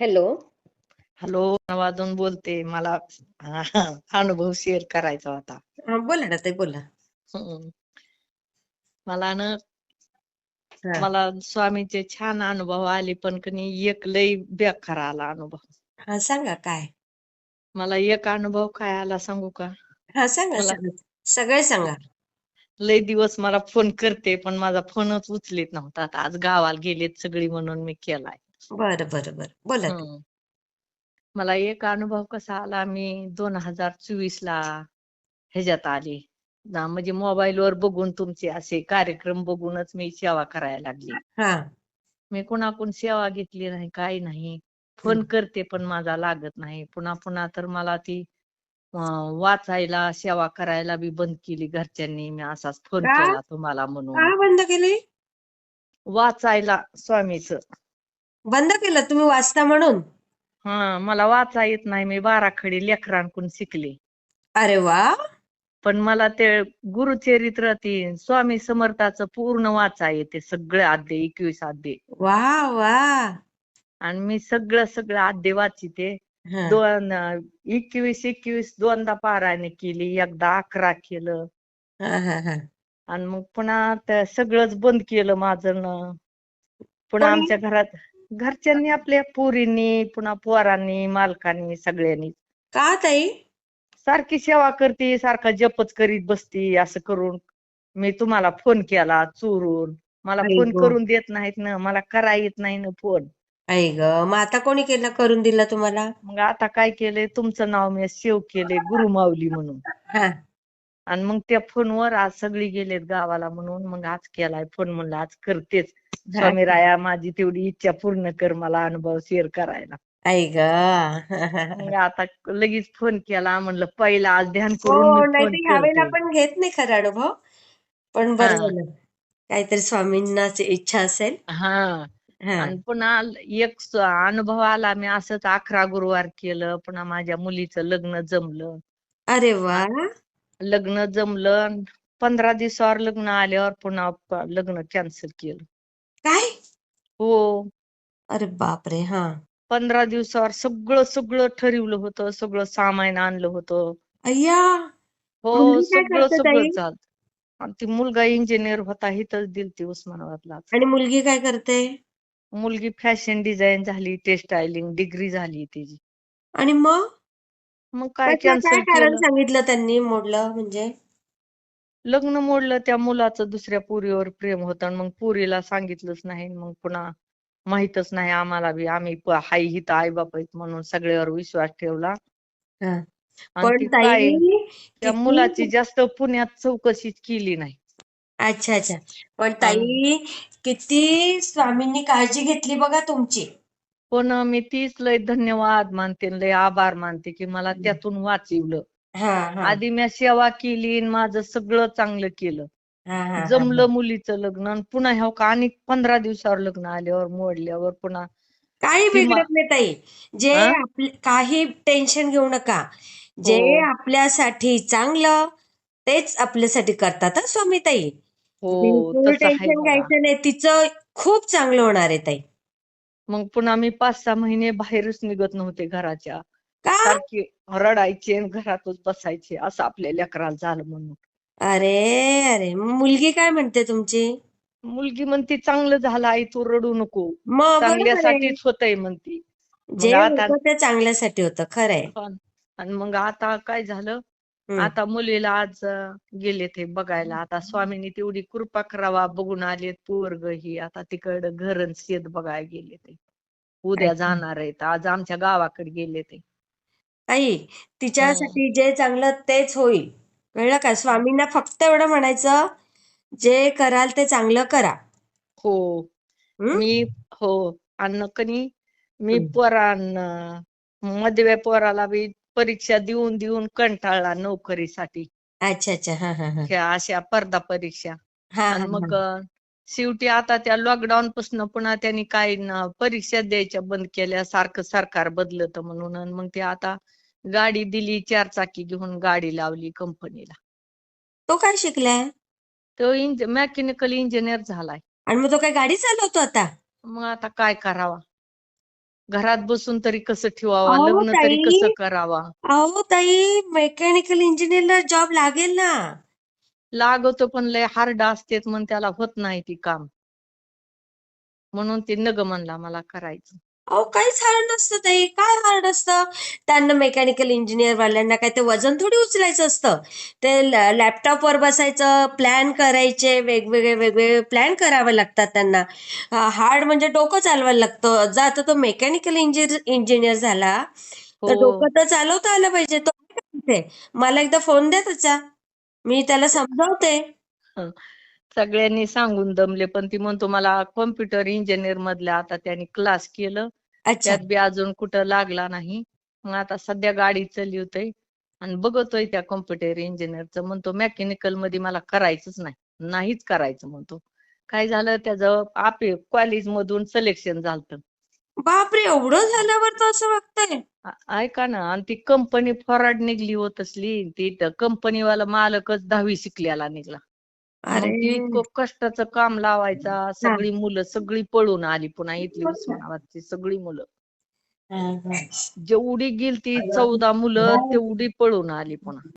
Hello. Hello वाजून बोलते. मला अनुभव शेअर करायचा होता. बोला ना ताई बोला. मला ना मला स्वामीचे छान अनुभव आले पण कनी एक लई बेकार आला अनुभव. हा सांगा काय? मला एक अनुभव काय आला सांगू का? हा सांगा सगळे सांगा. लई दिवस मला फोन करते पण माझा फोनच उचलीत नव्हता. आता आज गावाला गेलेत सगळी म्हणून मी केलाय. बरं बरं बरं. बोला. मला एक अनुभव कसा आला मी दोन हजार चोवीस ला ह्याच्यात आले. ना म्हणजे मोबाईल वर बघून तुमचे असे कार्यक्रम बघूनच मी सेवा करायला लागली. हा. मी कुणाकडून सेवा घेतली नाही काही नाही. फोन करते पण माझा लागत नाही. पुन्हा पुन्हा तर मला ती अं, वाचायला सेवा करायला बी बंद केली घरच्यांनी. मी असाच फोन का? केला तुम्हाला म्हणून. का बंद केले? वाचायला स्वामीच. बंद केलं तुम्ही वाचता म्हणून? हा मला वाचा येत नाही मी बाराखडी लेकरांकडून शिकले. अरे वा! पण मला ते गुरुचरित्र ती स्वामी समर्थाचं पूर्ण वाचा येते सगळे अध्याय एकवीस अध्याय वा वा! आणि मी सगळं सगळं अध्याय वाचिते. हा. दोन एकवीस एकवीस दोनदा पारायण केली एकदा अकरा केलं. हा हा हा. आणि मग पुन्हा ते सगळंच बंद केलं माझं न. पुन्हा कोणी आमच्या घरात घरच्यांनी आपल्या पोरींनी पुन्हा पोरांनी मालकांनी सगळ्यांनी. का ताई? सारखी सेवा करते सारखा जपच करीत बसती असं करून. मी तुम्हाला फोन केला चोरून. मला फोन करून देत नाहीत ना. मला करा येत नाही ना फोन. आई ग मग आता कोणी केलं करून दिला तुम्हाला? मग आता काय केलंय? तुमचं नाव मी सेव्ह केलंय गुरुमाऊली म्हणून. हा. आणि मग त्या फोनवर आज सगळी गेलेत गावाला म्हणून. मग आज केलाय फोन म्हणलं आज करतेच. स्वामी राया माझी तेवढी इच्छा पूर्ण कर मला अनुभव शेअर करायला. आई ग. आता लगेच फोन केला म्हणलं पहिला आज ध्यान करून हो मी नाही फोन तर ह्या वेळेला करते पण घेत नाही खरा अनुभव पण बरं झालं. काहीतरी स्वामींनाच इच्छा असेल. हा. आणि पुन्हा एक अनुभव आला मी असंच अकरा गुरुवार केलं पुन्हा माझ्या मुलीचं लग्न जमलं. अरे वा. लग्न जमलं पंधरा दिवसावर लग्न आल्यावर पुन्हा लग्न कॅन्सल केलं. हो. अरे बापरे! हा. पंधरा दिवसावर सगळं सगळं ठरवलं होतं सगळं सामान आणलं होतं. अय्या! हो मुलगी काय सगळं करते सगळं ताई? चालत आणि ती मुलगा इंजिनियर होता इथंच दिलती उस्मानाबादलाच. आणि मुलगी काय करते? मुलगी फॅशन डिझाईन झाली टेक्स्टायलिंग डिग्री झाली तिची. आणि मग? मग काय कॅन्सल कारण केलं? सांगितलं त्यांनी मोडलं म्हणजे? लग्न मोडलं त्या मुलाचं दुसऱ्या पोरीवर प्रेम होतं आणि मग पोरीला सांगितलंच नाही मग पुन्हा माहीतच नाही आम्हाला बी आम्ही प- हाय हिथं आई बाप आहेत म्हणून सगळ्यावर विश्वास ठेवला. हा. आणि पण ती काय ताई त्या मुलाची जास्त पुण्यात चौकशीच केली नाही. अच्छा अच्छा. पण आणि ताई किती स्वामींनी काळजी घेतली बघा तुमची. पण मी तीच लय धन्यवाद मानते लय आभार मानते की मला हम्म. त्यातून वाचवलं. आधी मी सेवा केली आणि माझं सगळं चांगलं केलं. हा हा हा जमलं मुलीचं लग्न आणि पुन्हा ह्या का आणि पंधरा दिवसावर लग्न आल्यावर मोडल्यावर पुन्हा काही बिघडत नाही ताई. जे काही टेन्शन घेऊ नका. जे हो. आपल्यासाठी चांगलं तेच आपल्यासाठी करतात हं स्वामी ताई. हो टेन्शन घ्यायचं नाही. तिचं खूप चांगलं होणार आहे ताई. मग पुन्हा मी पाच सहा महिने बाहेरच निघत नव्हते घराच्या. सारखी रडायचे आणि घरातच बसायचे असं आपल्या लेकराला झालं म्हणून. अरे अरे मग मुलगी काय म्हणते तुमची? मुलगी म्हणती चांगलं झालं आई तू रडू नको. मग बरोबर आहे. चांगल्यासाठीच होतंय म्हणती. मग जे आता होतं ते चांगल्यासाठी होतं खरंय. आणि मग आता काय झालं? हम्म. आता मुलीला आज अं, गेले ते बघायला. आता स्वामींनी तेवढी कृपा करावा बघून आलेत पोरग ही. आता तिकडं घर शेत बघायला गेले ते. उद्या अच्छा. जाणार आहेत. आज आमच्या गावाकडे गेले ते. हम्म. तिच्यासाठी जे चांगलं तेच होईल. कळलं का? स्वामींना फक्त एवढं म्हणायचं जे कराल ते चांगलं करा. हो? मी हो. आणि कनी मी. पोरांना मधव्या पोराला बी परीक्षा देऊन देऊन कंटाळला नोकरीसाठी. अच्छा अच्छा. हा हा हा. ह्या अशा स्पर्धा परीक्षा. हा आणि हा मग हा. अं, शेवटी आता त्या लॉकडाऊन पासून पुन्हा त्यांनी न- परीक्षा द्यायच्या बंद केल्या. सारखं सरकार बदलत म्हणून मग ते आता गाडी दिली चार चाकी घेऊन गाडी लावली कंपनीला तो काय शिकलाय? तो इंज मेकॅनिकल इंजिनियर झालाय. आणि मग तो काय गाडी चालवतो आता? मग आता काय करावा? घरात बसून तरी कसं ठेवावा? अहो लग्न तरी ताई. कसं करावा? अहो ताई मेकॅनिकल इंजिनिअरला जॉब लागेल ना. लागतो पण लय हार्ड असतेत म्हणून त्याला होत नाही ती काम. म्हणून ते नग म्हणला मला करायचं. अहो काहीच हार्ड नसतं ताई. काय हार्ड असतं? त्यांना मेकॅनिकल इंजिनियर वाल्यांना काय ते वजन थोडी उचलायचं असतं. ते लॅपटॉपवर बसायचं प्लॅन करायचे वेगवेगळे वेगवेगळे प्लॅन करावे लागतात त्यांना. हार्ड म्हणजे डोकं चालवायला लागतं. जर आता तो मेकॅनिकल इंजिनियर झाला. तर हो. डोकं तर चालवता आलं पाहिजे. तो मला एकदा फोन द्या त्याचा. मी त्याला समजावते. सगळ्यांनी सांगून दमले पण ती म्हणतो मला कॉम्प्युटर इंजिनियर मधल्या आता त्यांनी क्लास केलं. अच्छा. त्यात बी अजून कुठं लागला नाही. मग आता सध्या गाडी चालवतोय आणि बघतोय त्या कॉम्प्युटर इंजिनियरचं म्हणतो मेकॅनिकलमध्ये मला करायचंच नाही. नाहीच करायचं म्हणतो. काय झालं? त्याचं आपे कॉलेज मधून सिलेक्शन झालं बापरे! एवढं झाल्यावर तो असं वागतंय. ऐका ना आणि ती कंपनी फॉरवर्ड निघली होत असली ती कंपनीवाला मालकच दहावी शिकलेला निघला. मग अरे. ती इतकं कष्टाचं काम लावायचा सगळी मुलं सगळी पळून आली पुन्हा इथली उस्मानाबादची सगळी मुलं. जेवढी गेली ती चौदा मुलं तेवढी पळून आली पुन्हा.